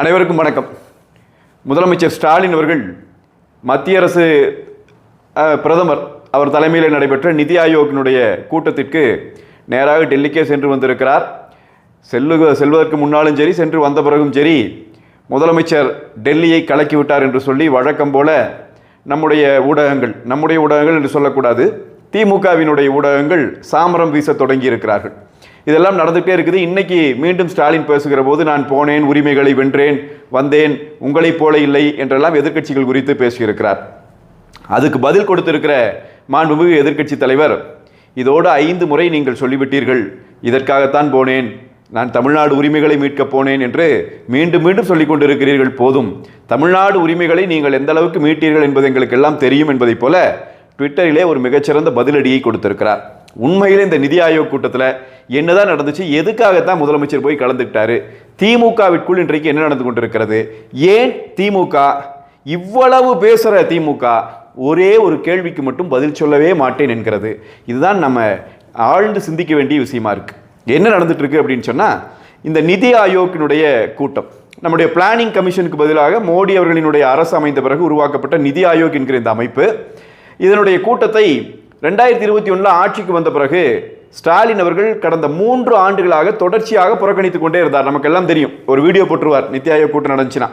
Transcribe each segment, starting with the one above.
அனைவருக்கும் வணக்கம். முதலமைச்சர் ஸ்டாலின் அவர்கள் மத்திய அரசு பிரதமர் அவர் தலைமையில் நடைபெற்ற நிதி ஆயோக்கினுடைய கூட்டத்திற்கு நேராக டெல்லிக்கே சென்று வந்திருக்கிறார். செல்லுக செல்வதற்கு முன்னாலும் சரி சென்று வந்த பிறகும் சரி முதலமைச்சர் டெல்லியை கலக்கி விட்டார் என்று சொல்லி வழக்கம் போல நம்முடைய ஊடகங்கள் நம்முடைய ஊடகங்கள் என்று சொல்லக்கூடாது திமுகவினுடைய ஊடகங்கள் சாமரம் வீச தொடங்கி இருக்கிறார்கள் இதெல்லாம் நடந்துகிட்டே இருக்குது. இன்னைக்கு மீண்டும் ஸ்டாலின் பேசுகிற போது நான் போனேன் உரிமைகளை வென்றேன் வந்தேன் உங்களைப் போல இல்லை என்றெல்லாம் எதிர்க்கட்சிகள் குறித்து பேசியிருக்கிறார். அதுக்கு பதில் கொடுத்திருக்கிற மாண்புமிகு எதிர்க்கட்சி தலைவர் இதோடு ஐந்து முறை நீங்கள் சொல்லிவிட்டீர்கள். இதற்காகத்தான் போனேன். நான் தமிழ்நாடு உரிமைகளை மீட்கப் போனேன் என்று மீண்டும் மீண்டும் சொல்லிக் கொண்டிருக்கிறீர்கள் போதும். தமிழ்நாடு உரிமைகளை நீங்கள் எந்த அளவுக்கு மீட்டீர்கள் என்பது எங்களுக்கு எல்லாம் தெரியும் என்பதைப் போல ட்விட்டரிலே ஒரு மிகச்சிறந்த பதிலடியை கொடுத்திருக்கிறார். உண்மையிலே இந்த நிதி ஆயோக் கூட்டத்தில் என்னதான் நடந்துச்சு எதுக்காகத்தான் முதலமைச்சர் போய் கலந்துக்கிட்டாரு திமுகவிற்குள் இன்றைக்கு என்ன நடந்து கொண்டிருக்கிறது ஏன் திமுக இவ்வளவு பேசுகிற திமுக ஒரே ஒரு கேள்விக்கு மட்டும் பதில் சொல்லவே மாட்டேன் என்கிறது. இதுதான் நம்ம ஆழ்ந்து சிந்திக்க வேண்டிய விஷயமா இருக்கு. என்ன நடந்துட்டு இருக்கு அப்படின்னு சொன்னால் இந்த நிதி ஆயோக்கினுடைய கூட்டம். நம்முடைய பிளானிங் கமிஷனுக்கு பதிலாக மோடி அவர்களினுடைய அரசு அமைந்த பிறகு உருவாக்கப்பட்ட நிதி ஆயோக் என்கிற இந்த அமைப்பு இதனுடைய கூட்டத்தை ரெண்டாயிரத்தி இருபத்தி ஒன்றில் ஆட்சிக்கு வந்த பிறகு ஸ்டாலின் அவர்கள் கடந்த மூன்று ஆண்டுகளாக தொடர்ச்சியாக புறக்கணித்துக் கொண்டே இருந்தார். நமக்கெல்லாம் தெரியும். ஒரு வீடியோ போட்டுருவார். நித்தி ஆயோக் கூட்டம் நடந்துச்சுன்னா.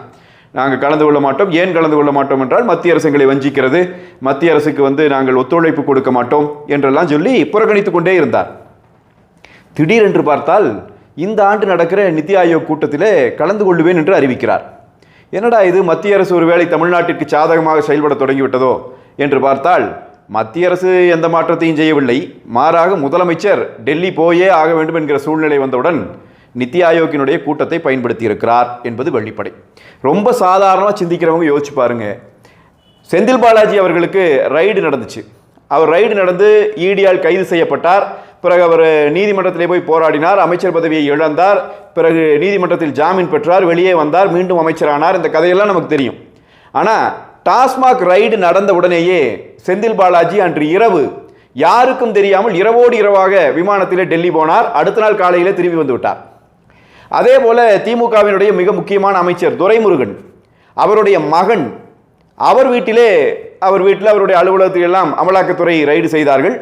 நாங்கள் கலந்து கொள்ள மாட்டோம். ஏன் கலந்து கொள்ள மாட்டோம் என்றால் மத்திய அரசு எங்களை வஞ்சிக்கிறது. மத்திய அரசுக்கு வந்து நாங்கள் ஒத்துழைப்பு கொடுக்க மாட்டோம் என்றெல்லாம் சொல்லி புறக்கணித்துக் கொண்டே இருந்தார். திடீரென்று பார்த்தால் இந்த ஆண்டு நடக்கிற நித்தி ஆயோக் கூட்டத்திலே கலந்து கொள்ளுவேன் என்று அறிவிக்கிறார். என்னடா இது? மத்திய அரசு ஒருவேளை தமிழ்நாட்டிற்கு சாதகமாக செயல்பட தொடங்கிவிட்டதோ? என்று பார்த்தால் மத்திய அரசு எந்த மாற்றத்தையும் செய்யவில்லை. மாறாக முதலமைச்சர் டெல்லி போயே ஆக வேண்டும் என்கிற சூழ்நிலை வந்தவுடன் நித்தி ஆயோக்கினுடைய கூட்டத்தை பயன்படுத்தி இருக்கிறார் என்பது வெளிப்படை ரொம்ப சாதாரணமாக சிந்திக்கிறவங்க யோசிச்சு பாருங்க. செந்தில் பாலாஜி அவர்களுக்கு ரைடு நடந்துச்சு. அவர் ரைடு நடந்து ஈடியால் கைது செய்யப்பட்டார். பிறகு அவர் நீதிமன்றத்திலே போய் போராடினார். அமைச்சர் பதவியை இழந்தார். பிறகு நீதிமன்றத்தில் ஜாமீன் பெற்றார். வெளியே வந்தார். மீண்டும் அமைச்சரானார். இந்த கதையெல்லாம் நமக்கு தெரியும். ஆனால் டாஸ்மாக் ரைடு நடந்த உடனேயே செந்தில் பாலாஜி அன்று இரவு யாருக்கும் தெரியாமல் இரவோடு இரவாக விமானத்திலே டெல்லி போனார். அடுத்த நாள் காலையில் திரும்பி வந்து விட்டார். அதே போல திமுகவினுடைய மிக முக்கியமான அமைச்சர் துரைமுருகன் அவருடைய மகன் அவர் வீட்டிலே அவர் வீட்டில் அவருடைய அலுவலகத்தில் எல்லாம் அமலாக்கத்துறை ரைடு செய்தார்கள்.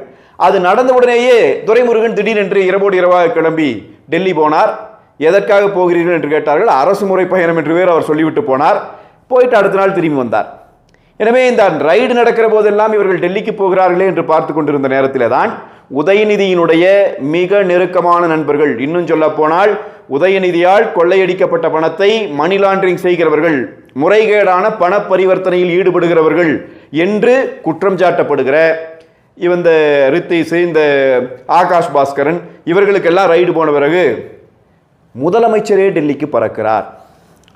அது நடந்தவுடனேயே துரைமுருகன் திடீரென்று இரவோடு இரவாக கிளம்பி டெல்லி போனார். எதற்காக போகிறீர்கள் என்று கேட்டார்கள். அரசு முறை பயணம் என்று வேறு அவர் சொல்லிவிட்டு போனார். போயிட்டு அடுத்த நாள் திரும்பி வந்தார். எனவே இந்த ரைடு நடக்கிற போதெல்லாம் இவர்கள் டெல்லிக்கு போகிறார்களே என்று பார்த்து கொண்டிருந்த நேரத்திலே தான் உதயநிதியினுடைய மிக நெருக்கமான நண்பர்கள் இன்னும் சொல்ல போனால் உதயநிதியால் கொள்ளையடிக்கப்பட்ட பணத்தை மணி லாண்டரிங் செய்கிறவர்கள் முறைகேடான பண பரிவர்த்தனையில் ஈடுபடுகிறவர்கள் என்று குற்றம் சாட்டப்படுகிற இந்த ரித்தீஸ் இந்த ஆகாஷ் பாஸ்கரன் இவர்களுக்கெல்லாம் ரைடு போன பிறகு முதலமைச்சரே டெல்லிக்கு பறக்கிறார்.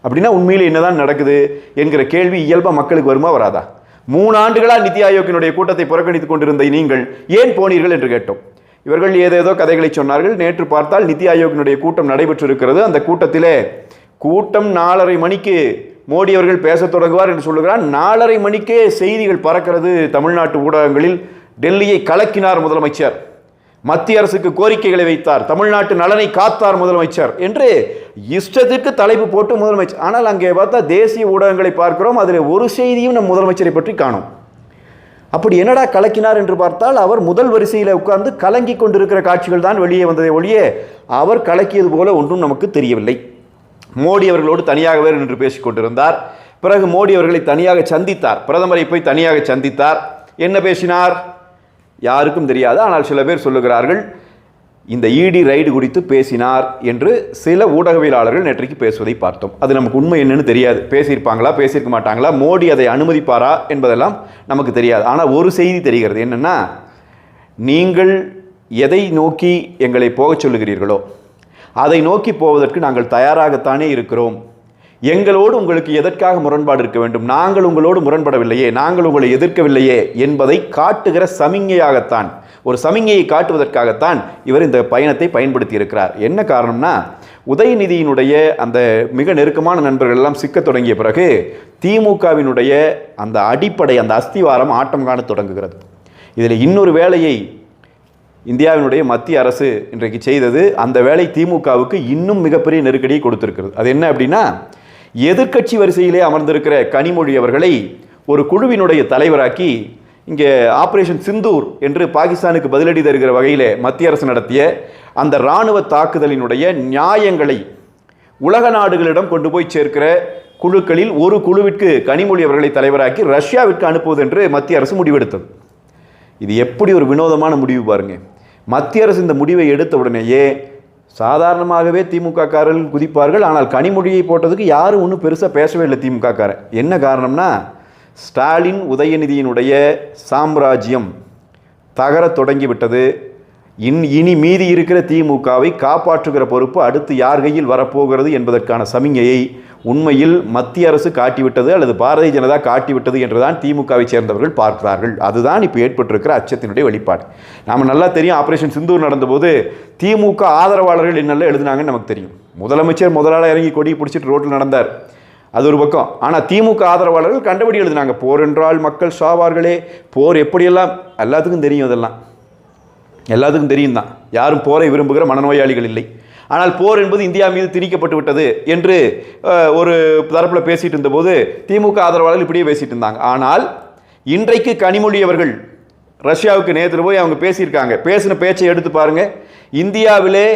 அப்படின்னா உண்மையில் என்னதான் நடக்குது என்கிற கேள்வி இயல்பாக மக்களுக்கு வருமா வராதா? மூணு ஆண்டுகளாக நித்தி ஆயோக்கினுடைய கூட்டத்தை புறக்கணித்துக் கொண்டிருந்த நீங்கள் ஏன் போனீர்கள் என்று கேட்டோம். இவர்கள் ஏதேதோ கதைகளை சொன்னார்கள். நேற்று பார்த்தால் நித்தி ஆயோக்கினுடைய கூட்டம் நடைபெற்றிருக்கிறது. அந்த கூட்டத்திலே கூட்டம் நாலரை மணிக்கு மோடி அவர்கள் பேசத் தொடங்குவார் என்று சொல்லுகிறார். நாலரை மணிக்கே செய்திகள் பறக்கிறது தமிழ்நாட்டு ஊடகங்களில். டெல்லியை கலக்கினார் முதலமைச்சர். மத்திய அரசுக்கு கோரிக்கைகளை வைத்தார். தமிழ்நாட்டு நலனை காத்தார் முதலமைச்சர் என்று இஷ்டத்திற்கு தலைப்பு போட்டு முதலமைச்சர். ஆனால் அங்கே பார்த்தா தேசிய ஊடகங்களை பார்க்கிறோம். அதில் ஒரு செய்தியும் நம் முதலமைச்சரை பற்றி காணும். அப்படி என்னடா கலக்கினார் என்று பார்த்தால் அவர் முதல் வரிசையில் உட்கார்ந்து கலங்கி கொண்டிருக்கிற காட்சிகள் தான் வெளியே வந்ததை ஒழிய அவர் கலக்கியது போல ஒன்றும் நமக்கு தெரியவில்லை. மோடி அவர்களோடு தனியாகவே நின்று பேசிக் கொண்டிருந்தார். பிறகு மோடி அவர்களை தனியாக சந்தித்தார். பிரதமரை போய் தனியாக சந்தித்தார். என்ன பேசினார்? யாருக்கும் தெரியாது. ஆனால் சில பேர் சொல்லுகிறார்கள் இந்த இடி ரைடு குறித்து பேசினார் என்று சில ஊடகவியலாளர்கள் நேற்றைக்கு பேசுவதை பார்த்தோம். அது நமக்கு உண்மை என்னன்னு தெரியாது. பேசியிருப்பாங்களா பேசியிருக்க மாட்டாங்களா மோடி அதை அனுமதிப்பாரா என்பதெல்லாம் நமக்கு தெரியாது. ஆனால் ஒரு செய்தி தெரிகிறது. என்னென்னா நீங்கள் எதை நோக்கி எங்களை போகச் சொல்லுகிறீர்களோ அதை நோக்கி போவதற்கு நாங்கள் தயாராகத்தானே இருக்கிறோம். எங்களோடு உங்களுக்கு எதற்காக முரண்பாடு இருக்க வேண்டும்? நாங்கள் உங்களோடு முரண்படவில்லையே. நாங்கள் உங்களை எதிர்க்கவில்லையே என்பதை காட்டுகிற சமிங்கையாகத்தான் ஒரு சமிங்கையை காட்டுவதற்காகத்தான் இவர் இந்த பயணத்தை பயன்படுத்தி இருக்கிறார் என்ன காரணம்னா உதயநிதியினுடைய அந்த மிக நெருக்கமான நண்பர்கள் எல்லாம் சிக்கத் தொடங்கிய பிறகு திமுகவினுடைய அந்த அடிப்படை அந்த அஸ்திவாரம் ஆட்டம் காண தொடங்குகிறது. இதில் இன்னொரு வேலையை இந்தியாவினுடைய மத்திய அரசு இன்றைக்கு செய்தது அந்த வேலை திமுகவுக்கு இன்னும் மிகப்பெரிய நெருக்கடியை கொடுத்துருக்கிறது. அது என்ன அப்படின்னா எதிர்க்கட்சி வரிசையிலே அமர்ந்திருக்கிற கனிமொழி அவர்களை ஒரு குழுவினுடைய தலைவராக்கி இங்கே ஆபரேஷன் சிந்தூர் என்று பாகிஸ்தானுக்கு பதிலடி தருகிற வகையில் மத்திய அரசு நடத்திய அந்த இராணுவ தாக்குதலினுடைய நியாயங்களை உலக நாடுகளிடம் கொண்டு போய் சேர்க்கிற குழுக்களில் ஒரு குழுவிற்கு கனிமொழி அவர்களை தலைவராக்கி ரஷ்யாவிற்கு அனுப்புவது என்று மத்திய அரசு முடிவெடுத்தது. இது எப்படி ஒரு வினோதமான முடிவு பாருங்க. மத்திய அரசு இந்த முடிவை எடுத்த உடனேயே சாதாரணமாகவே திமுக காரர்கள் குதிப்பார்கள் ஆனால் கனிமொழியை போட்டதுக்கு யாரும் ஒன்றும் பெருசாக பேசவே இல்லை திமுக காரன் என்ன காரணம்னா ஸ்டாலின் உதயநிதியினுடைய சாம்ராஜ்யம் தகரத் தொடங்கிவிட்டது இன் இனி மீதி இருக்கிற திமுகவை காப்பாற்றுகிற பொறுப்பு அடுத்து யார் கையில் வரப்போகிறது என்பதற்கான சமிஞையை உண்மையில் மத்திய அரசு காட்டிவிட்டது அல்லது பாரதிய ஜனதா காட்டிவிட்டது என்றுதான் திமுகவை சேர்ந்தவர்கள் பார்க்கிறார்கள். அதுதான் இப்போ ஏற்பட்டிருக்கிற அச்சத்தினுடைய வெளிப்பாடு. நாம் நல்லா தெரியும் ஆப்ரேஷன் சிந்தூர் நடந்தபோது திமுக ஆதரவாளர்கள் என்னெல்லாம் எழுதினாங்கன்னு நமக்கு தெரியும். முதலமைச்சர் முதலாள இறங்கி கொடி பிடிச்சிட்டு ரோட்டில் நடந்தார். அது ஒரு பக்கம். ஆனால் திமுக ஆதரவாளர்கள் கண்டபடி எழுதினாங்க போர் என்றால் மக்கள் சாவார்களே போர் எப்படியெல்லாம்? எல்லாத்துக்கும் தெரியும் அதெல்லாம். எல்லாத்துக்கும் தெரியும் தான் யாரும் போரை விரும்புகிற மனநோயாளிகள் இல்லை. ஆனால் போர் என்பது இந்தியா மீது திணிக்கப்பட்டு விட்டது என்று ஒரு தரப்பில் பேசிகிட்டு இருந்தபோது திமுக ஆதரவாளர்கள் இப்படியே பேசிட்டு இருந்தாங்க. ஆனால் இன்றைக்கு கனிமொழி அவர்கள் ரஷ்யாவுக்கு நேற்று போய் அவங்க பேசியிருக்காங்க. பேசின பேச்சை எடுத்து பாருங்கள் இந்தியாவிலே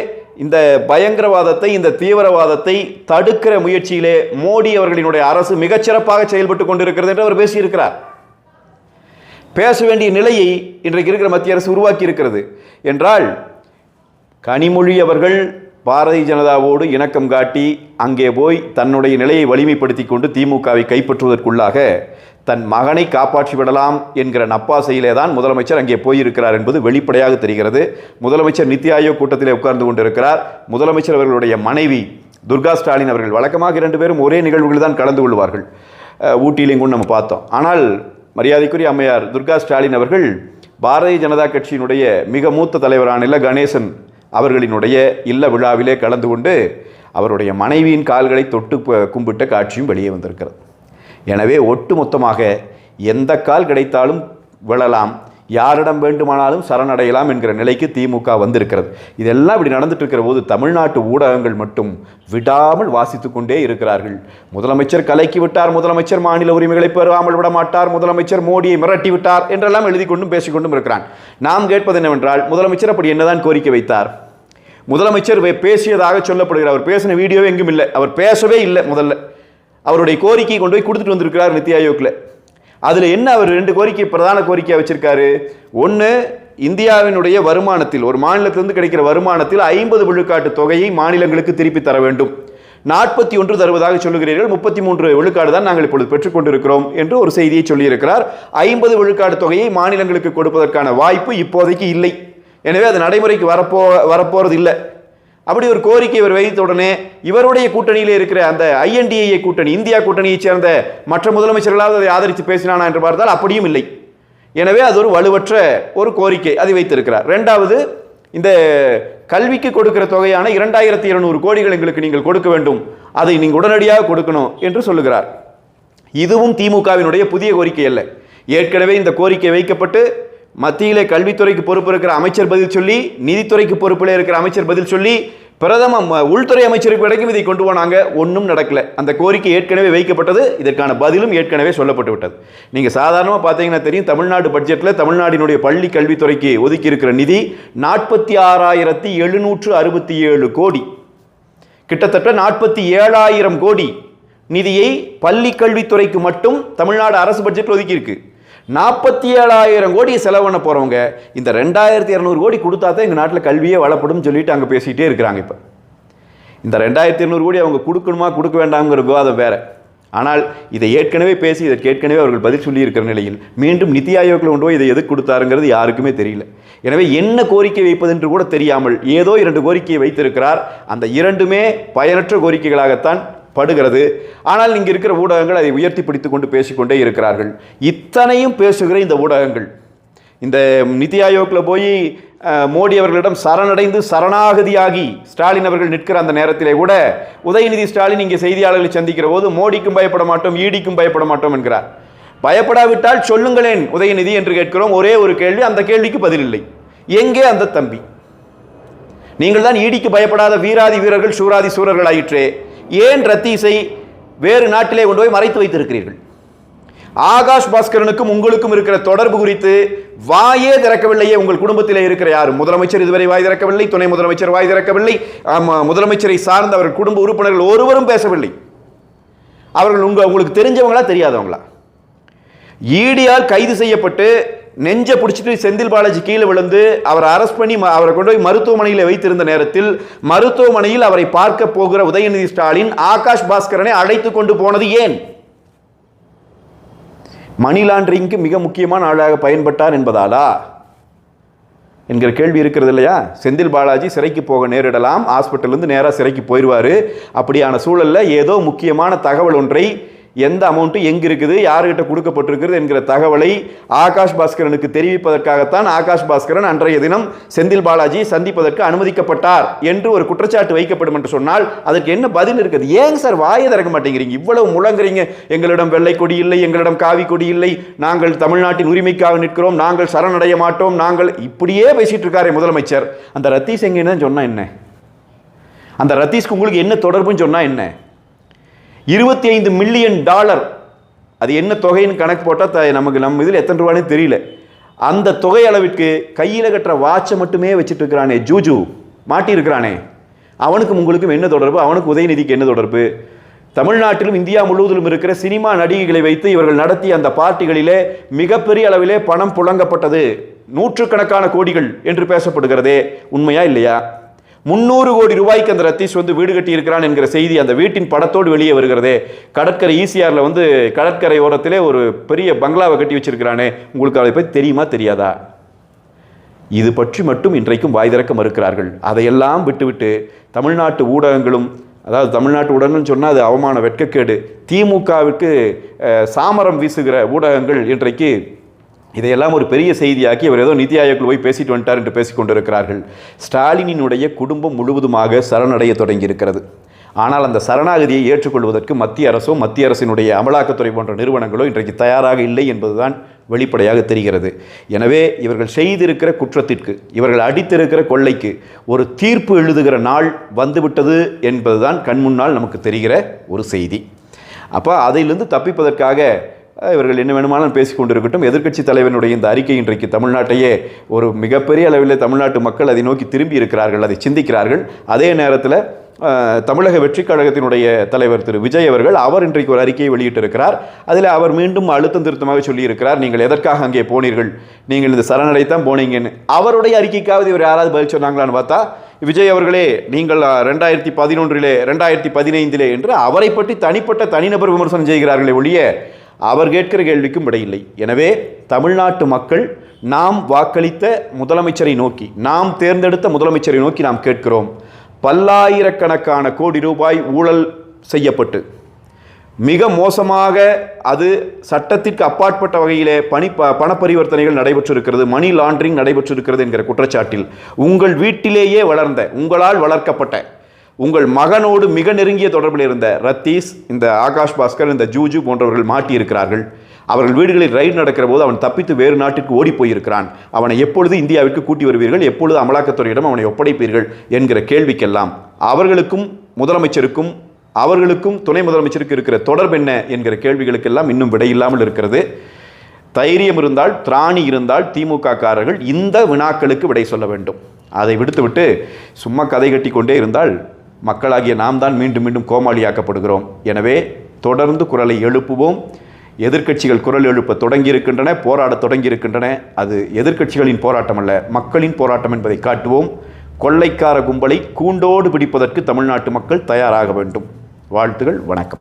இந்த பயங்கரவாதத்தை இந்த தீவிரவாதத்தை தடுக்கிற முயற்சியிலே மோடி அவர்களினுடைய அரசு மிகச்சிறப்பாக செயல்பட்டு கொண்டிருக்கிறது என்று அவர் பேசியிருக்கிறார். பேச வேண்டிய நிலையை இன்றைக்கு இருக்கிற மத்திய அரசு உருவாக்கி இருக்கிறது. என்றால் கனிமொழி அவர்கள் பாரதிய ஜனதாவோடு இணக்கம் காட்டி அங்கே போய் தன்னுடைய நிலையை வலிமைப்படுத்தி கொண்டு திமுகவை கைப்பற்றுவதற்குள்ளாக தன் மகனை காப்பாற்றி விடலாம் என்கிற நப்பாசையிலே தான் முதலமைச்சர் அங்கே போயிருக்கிறார் என்பது வெளிப்படையாக தெரிகிறது. முதலமைச்சர் நித்தி ஆயோக் கூட்டத்திலே உட்கார்ந்து கொண்டிருக்கிறார். முதலமைச்சர் அவர்களுடைய மனைவி துர்கா ஸ்டாலின் அவர்கள் வழக்கமாக இரண்டு பேரும் ஒரே நிகழ்வுகளில் தான் கலந்து கொள்வார்கள். ஊட்டியிலையும் கூட நம்ம பார்த்தோம். ஆனால் மரியாதைக்குரிய அம்மையார் துர்கா ஸ்டாலின் அவர்கள் பாரதிய ஜனதா கட்சியினுடைய மிக மூத்த தலைவரான இல்ல கணேசன் அவர்களினுடைய இல்ல விழாவிலே கலந்து கொண்டு அவருடைய மனைவியின் கால்களை தொட்டு கும்பிட்ட காட்சியும் வெளியே வந்திருக்கிறது. எனவே ஒட்டுமொத்தமாக எந்த கால் கிடைத்தாலும் விழலாம். யாரிடம் வேண்டுமானாலும் சரணடையலாம் என்கிற நிலைக்கு திமுக வந்திருக்கிறது. இதெல்லாம் இப்படி நடந்துட்டு இருக்கிற போது தமிழ்நாட்டு ஊடகங்கள் மட்டும் விடாமல் வாசித்து கொண்டே இருக்கிறார்கள். முதலமைச்சர் கலைக்கி விட்டார் முதலமைச்சர் மாநில உரிமைகளை பெறாமல் விட மாட்டார் முதலமைச்சர் மோடியை மிரட்டி விட்டார் என்றெல்லாம் எழுதி கொண்டும் பேசிக்கொண்டும் இருக்கிறான். நாம் கேட்பது என்னவென்றால் முதலமைச்சர் அப்படி என்னதான் கோரிக்கை வைத்தார்? முதலமைச்சர் வே- பேசியதாக சொல்லப்படுகிறார் அவர் பேசின வீடியோவே எங்கும் இல்லை. அவர் பேசவே இல்லை முதல்ல. அவருடைய கோரிக்கையை கொண்டு போய் கொடுத்துட்டு வந்திருக்கிறார் நித்தி ஆயோக்கில் அதில் என்ன அவர் ரெண்டு கோரிக்கை பிரதான கோரிக்கையாக வச்சிருக்காரு? ஒன்று இந்தியாவினுடைய வருமானத்தில் ஒரு மாநிலத்திலிருந்து கிடைக்கிற வருமானத்தில் ஐம்பது விழுக்காட்டு தொகையை மாநிலங்களுக்கு திருப்பி தர வேண்டும். நாற்பத்தி ஒன்று தருவதாக சொல்லுகிறீர்கள் முப்பத்தி மூன்று விழுக்காடு தான் நாங்கள் இப்பொழுது பெற்றுக்கொண்டிருக்கிறோம் என்று ஒரு செய்தியை சொல்லியிருக்கிறார். ஐம்பது விழுக்காடு தொகையை மாநிலங்களுக்கு கொடுப்பதற்கான வாய்ப்பு இப்போதைக்கு இல்லை. எனவே அது நடைமுறைக்கு வரப்போ வரப்போறது இல்லை அப்படி ஒரு கோரிக்கை இவர் வைத்த உடனே இவருடைய கூட்டணியில் இருக்கிற அந்த ஐஎன்டிஏ கூட்டணி இந்தியா கூட்டணியைச் சேர்ந்த மற்ற முதலமைச்சர்களாவது அதை ஆதரித்து பேசினானா என்று பார்த்தால் அப்படியும் இல்லை. எனவே அது ஒரு வலுவற்ற ஒரு கோரிக்கை அதை வைத்திருக்கிறார். ரெண்டாவது இந்த கல்விக்கு கொடுக்கிற தொகையான இரண்டாயிரத்தி இருநூறு கோடிகள் எங்களுக்கு நீங்கள் கொடுக்க வேண்டும். அதை நீங்கள் உடனடியாக கொடுக்கணும் என்று சொல்லுகிறார். இதுவும் திமுகவினுடைய புதிய கோரிக்கை அல்ல. ஏற்கனவே இந்த கோரிக்கை வைக்கப்பட்டு மத்தியில கல்வித்துறைக்கு பொறுப்பு இருக்கிற அமைச்சர் பதில் சொல்லி நிதித்துறைக்கு பொறுப்பில் இருக்கிற அமைச்சர் பதில் சொல்லி பிரதம ம- உள்துறை அமைச்சருக்கு வரைக்கும் இதை கொண்டு போனாங்க. ஒன்றும் நடக்கல. அந்த கோரிக்கை ஏற்கனவே வைக்கப்பட்டது. இதற்கான பதிலும் ஏற்கனவே சொல்லப்பட்டு விட்டது நீங்கள் சாதாரணமாக பார்த்தீங்கன்னா தெரியும் தமிழ்நாடு பட்ஜெட்டில் தமிழ்நாட்டினுடைய பள்ளி கல்வித்துறைக்கு ஒதுக்கி இருக்கிற நிதி நாற்பத்தி ஆறாயிரத்தி எழுநூற்று அறுபத்தி ஏழு கோடி. கிட்டத்தட்ட நாற்பத்தி ஏழாயிரம் கோடி நிதியை பள்ளி கல்வித்துறைக்கு மட்டும் தமிழ்நாடு அரசு பட்ஜெட்டில் ஒதுக்கியிருக்கு. நாற்பத்தி ஏழாயிரம் கோடி செலவண்ண போகிறவங்க இந்த ரெண்டாயிரத்தி இரநூறு கோடி கொடுத்தா தான் எங்கள் நாட்டில் கல்வியே வளப்படும் சொல்லிட்டு அங்கே பேசிகிட்டே இருக்கிறாங்க இப்போ. இந்த ரெண்டாயிரத்தி இரநூறு கோடி அவங்க கொடுக்கணுமா கொடுக்க வேண்டாங்கிற விவாதம் வேறு. ஆனால் இதை ஏற்கனவே பேசி இதற்கு ஏற்கனவே அவர்கள் பதில் சொல்லியிருக்கிற நிலையில் மீண்டும் நிதி ஆயோக்கில் கொண்டு போய் இதை எதுக்கு கொடுத்தாருங்கிறது யாருக்குமே தெரியல. எனவே என்ன கோரிக்கை வைப்பதென்று கூட தெரியாமல் ஏதோ இரண்டு கோரிக்கையை வைத்திருக்கிறார். அந்த இரண்டுமே பயனற்ற கோரிக்கைகளாகத்தான் படுகிறது. ஆனால் இங்கே இருக்கிற ஊடகங்கள் அதை உயர்த்தி பிடித்து கொண்டு பேசிக்கொண்டே இருக்கிறார்கள். இத்தனையும் பேசுகிற இந்த ஊடகங்கள். இந்த நிதி ஆயோக்கில் போய் மோடி அவர்களிடம் சரணடைந்து சரணாகதியாகி ஸ்டாலின் அவர்கள் நிற்கிற அந்த நேரத்திலே கூட உதயநிதி ஸ்டாலின் இங்கே செய்தியாளர்களை சந்திக்கிற போது மோடிக்கும் பயப்பட மாட்டோம் ஈடிக்கும் பயப்பட மாட்டோம் என்கிறார். பயப்படாவிட்டால் சொல்லுங்களேன் உதயநிதி என்று கேட்கிறோம் ஒரே ஒரு கேள்வி அந்த கேள்விக்கு பதில் இல்லை. எங்கே அந்த தம்பி? நீங்கள் தான் ஈடிக்கு பயப்படாத வீராதி வீரர்கள் சூராதி சூரர்கள் ஆயிற்றே ஏன் ரத்தீசை வேறு நாட்டிலே கொண்டு போய் மறைத்து வைத்திருக்கிறீர்கள்? ஆகாஷ் பாஸ்கரனுக்கும் உங்களுக்கும் இருக்கிற தொடர்பு குறித்து வாயே திறக்கவில்லையே உங்கள் குடும்பத்திலே இருக்கிற யாரும். முதலமைச்சர் இதுவரை வாய் திறக்கவில்லை துணை முதலமைச்சர் வாய் திறக்கவில்லை முதலமைச்சரை சார்ந்த அவர்கள் குடும்ப உறுப்பினர்கள் ஒருவரும் பேசவில்லை. அவர்கள் உங்க உங்களுக்கு தெரிஞ்சவங்களா தெரியாதவங்களா? ஈடியால் கைது செய்யப்பட்டு நெஞ்சை பிடிச்சிட்டு செந்தில் பாலாஜி கீழே விழுந்து அவரை அரெஸ்ட் பண்ணி அவரை கொண்டு போய் மருத்துவமனையில் வைத்திருந்த நேரத்தில் மருத்துவமனையில் அவரை பார்க்க போகிற உதயநிதி ஸ்டாலின் ஆகாஷ் பாஸ்கரனை அழைத்து கொண்டு போனது ஏன்? மணி லாண்டரிங்க்கு மிக முக்கியமான ஆளாக பயன்பட்டார் என்பதாலா? என்கிற கேள்வி இருக்கிறது இல்லையா? செந்தில் பாலாஜி சிறைக்கு போக நேரிடலாம் ஹாஸ்பிட்டல்லேருந்து நேராக சிறைக்கு போயிடுவார் அப்படியான சூழலில் ஏதோ முக்கியமான தகவல் ஒன்றை எந்த அமௌண்ட்டு எங்கே இருக்குது யாருக்கிட்ட கொடுக்கப்பட்டிருக்கிறது என்கிற தகவலை ஆகாஷ் பாஸ்கரனுக்கு தெரிவிப்பதற்காகத்தான் ஆகாஷ் பாஸ்கரன் அன்றைய தினம் செந்தில் பாலாஜி சந்திப்பதற்கு அனுமதிக்கப்பட்டார் என்று ஒரு குற்றச்சாட்டு வைக்கப்படும் என்று சொன்னால் அதற்கு என்ன பதில் இருக்குது? ஏங்க சார் வாயை திறக்க மாட்டேங்கிறீங்க? இவ்வளவு முழங்குறீங்க. எங்களிடம் வெள்ளை கொடி இல்லை எங்களிடம் காவி கொடி இல்லை. நாங்கள் தமிழ்நாட்டின் உரிமைக்காக நிற்கிறோம். நாங்கள் சரணடைய மாட்டோம். நாங்கள் இப்படியே பேசிட்டு இருக்காரே முதலமைச்சர். அந்த ரத்தீஷ் எங்கன்னு சொன்னா என்ன? அந்த ரத்தீஷ்க்கு உங்களுக்கு என்ன தொடர்புன்னு சொன்னா என்ன? இருபத்தி ஐந்து மில்லியன் டாலர் அது என்ன தொகைன்னு கணக்கு போட்டால் நமக்கு நம்ம இதில் எத்தனை ரூபான்னு தெரியல. அந்த தொகை அளவிற்கு கையில் கட்டுற வாட்சை மட்டுமே வச்சுட்டு இருக்கிறானே ஜூஜு. மாட்டியிருக்கிறானே. அவனுக்கும் உங்களுக்கும் என்ன தொடர்பு? அவனுக்கு உதயநிதிக்கு என்ன தொடர்பு? தமிழ்நாட்டிலும் இந்தியா முழுவதிலும் இருக்கிற சினிமா நடிகைகளை வைத்து இவர்கள் நடத்திய அந்த பார்ட்டிகளிலே மிகப்பெரிய அளவிலே பணம் புழங்கப்பட்டது. நூற்றுக்கணக்கான கோடிகள் என்று பேசப்படுகிறதே. உண்மையா இல்லையா? முந்நூறு கோடி ரூபாய்க்கு அந்த ரத்தீஷ் வந்து வீடு கட்டி இருக்கிறான் என்கிற செய்தி அந்த வீட்டின் படத்தோடு வெளியே வருகிறதே. கடற்கரை ஈசிஆரில் வந்து கடற்கரை ஓரத்திலே ஒரு பெரிய பங்களாவை கட்டி வச்சிருக்கிறானே. உங்களுக்கு அதை பற்றி தெரியுமா தெரியாதா? இது பற்றி மட்டும் இன்றைக்கும் வாய் திறக்க மறுக்கிறார்கள். அதையெல்லாம் விட்டுவிட்டு தமிழ்நாட்டு ஊடகங்களும் அதாவது தமிழ்நாட்டு ஊடகங்கள்னு சொன்னால் அது அவமான வெட்கக்கேடு. திமுகவுக்கு சாமரம் வீசுகிற ஊடகங்கள் இன்றைக்கு இதையெல்லாம் ஒரு பெரிய செய்தியாக்கி அவர் ஏதோ நிதி ஆயோக்கில் போய் பேசிட்டு வந்துட்டார் என்று பேசிக்கொண்டிருக்கிறார்கள். ஸ்டாலினினுடைய குடும்பம் முழுவதுமாக சரணடைய தொடங்கியிருக்கிறது. ஆனால் அந்த சரணாகதியை ஏற்றுக்கொள்வதற்கு மத்திய அரசோ மத்திய அரசினுடைய அமலாக்கத்துறை போன்ற நிறுவனங்களோ இன்றைக்கு தயாராக இல்லை என்பதுதான் வெளிப்படையாக தெரிகிறது. எனவே இவர்கள் செய்திருக்கிற குற்றத்திற்கு இவர்கள் அடித்திருக்கிற கொள்ளைக்கு ஒரு தீர்ப்பு எழுதுகிற நாள் வந்துவிட்டது என்பதுதான் கண்முன்னால் நமக்கு தெரிகிற ஒரு செய்தி. அப்போ அதிலிருந்து தப்பிப்பதற்காக இவர்கள் என்ன வேணுமானாலும் பேசிக்கொண்டிருக்கட்டும் எதிர்க்கட்சி தலைவனுடைய இந்த அறிக்கை இன்றைக்கு தமிழ்நாட்டையே ஒரு மிகப்பெரிய அளவில் தமிழ்நாட்டு மக்கள் அதை நோக்கி திரும்பி இருக்கிறார்கள் அதை சிந்திக்கிறார்கள். அதே நேரத்தில் தமிழக வெற்றிக் கழகத்தினுடைய தலைவர் திரு விஜய் அவர்கள் அவர் இன்றைக்கு ஒரு அறிக்கையை வெளியிட்டிருக்கிறார். அதில் அவர் மீண்டும் அழுத்தம் திருத்தமாக சொல்லியிருக்கிறார். நீங்கள் எதற்காக அங்கே போனீர்கள்? நீங்கள் இந்த சரணடைத்தான் போனீங்கன்னு. அவருடைய அறிக்கைக்காவது இவர் யாராவது பதில் சொன்னாங்களான்னு பார்த்தா விஜய் அவர்களே நீங்கள் ரெண்டாயிரத்தி பதினொன்றிலே ரெண்டாயிரத்தி பதினைந்திலே என்று அவரை பற்றி தனிப்பட்ட தனிநபர் விமர்சனம் செய்கிறார்களே ஒழிய அவர் கேட்கிற கேள்விக்கும் விடையில்லை எனவே தமிழ்நாட்டு மக்கள் நாம் வாக்களித்த முதலமைச்சரை நோக்கி நாம் தேர்ந்தெடுத்த முதலமைச்சரை நோக்கி நாம் கேட்கிறோம். பல்லாயிரக்கணக்கான கோடி ரூபாய் ஊழல் செய்யப்பட்டு மிக மோசமாக அது சட்டத்திற்கு அப்பாற்பட்ட வகையிலே பணி ப பண பரிவர்த்தனைகள் நடைபெற்றிருக்கிறது மணி லாண்டரிங் நடைபெற்றிருக்கிறது என்கிற குற்றச்சாட்டில் உங்கள் வீட்டிலேயே வளர்ந்த உங்களால் வளர்க்கப்பட்ட உங்கள் மகனோடு மிக நெருங்கிய தொடர்பில் இருந்த ரத்தீஸ் இந்த ஆகாஷ் பாஸ்கர் இந்த ஜூஜு போன்றவர்கள் மாட்டியிருக்கிறார்கள். அவர்கள் வீடுகளில் ரைடு நடக்கிற போது அவன் தப்பித்து வேறு நாட்டிற்கு ஓடி போயிருக்கிறான். அவனை எப்பொழுது இந்தியாவிற்கு கூட்டி வருவீர்கள்? எப்பொழுது அமலாக்கத்துறையிடம் அவனை ஒப்படைப்பீர்கள்? என்கிற கேள்விக்கெல்லாம் அவர்களுக்கும் முதலமைச்சருக்கும் அவர்களுக்கும் துணை முதலமைச்சருக்கு இருக்கிற தொடர்பு என்ன? என்கிற கேள்விகளுக்கெல்லாம் இன்னும் விடையில்லாமல் இருக்கிறது. தைரியம் இருந்தால் திராணி இருந்தால் திமுக காரர்கள் இந்த வினாக்களுக்கு விடை சொல்ல வேண்டும். அதை விடுத்துவிட்டு சும்மா கதை கட்டி கொண்டே இருந்தால் மக்களாகிய நாம் தான் மீண்டும் மீண்டும் கோமாளியாக்கப்படுகிறோம். எனவே தொடர்ந்து குரலை எழுப்புவோம். எதிர்க்கட்சிகள் குரல் எழுப்ப தொடங்கியிருக்கின்றன போராடத் தொடங்கியிருக்கின்றன. அது எதிர்க்கட்சிகளின் போராட்டம் அல்ல மக்களின் போராட்டம் என்பதை காட்டுவோம். கொள்ளைக்கார கும்பலை கூண்டோடு பிடிப்பதற்கு தமிழ்நாட்டு மக்கள் தயாராக வேண்டும். வாழ்த்துகள் வணக்கம்.